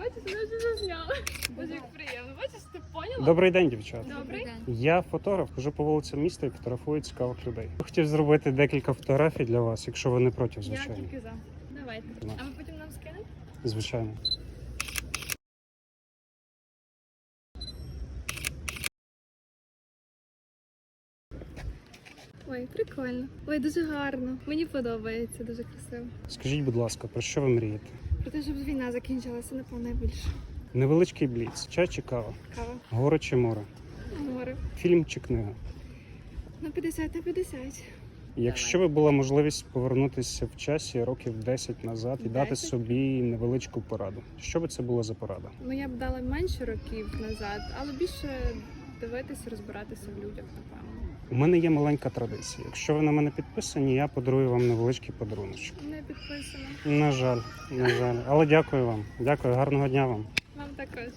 бачиш, вона вже зазняла. Боже, як приємно. Бачиш, ти поняла? Добрий день, дівчата. Добрий. Я фотограф, хожу по вулицям міста і фотографую цікавих людей. Хотів зробити декілька фотографій для вас, якщо ви не проти, Я тільки за. Давайте. Ну. А ви потім нам скинете? Звичайно. Ой, прикольно. Ой, дуже гарно. Мені подобається, дуже красиво. Скажіть, будь ласка, про що ви мрієте? Про те, щоб війна закінчилася, напевно, найбільше. Невеличкий бліц, чай чи кава, Кава. горе чи море, Море. фільм чи книга. На 50 на 50. Якщо би була можливість повернутися в часі років 10 назад і дати 10? собі невеличку пораду, що би це було за порада? Ну, я б дала менше років назад, але більше дивитися, розбиратися в людях, напевно. У мене є маленька традиція. Якщо ви на мене підписані, я подарую вам невеличкий подарунок. Не підписано. На жаль, на жаль. Але дякую вам. Дякую, гарного дня вам. Вам також.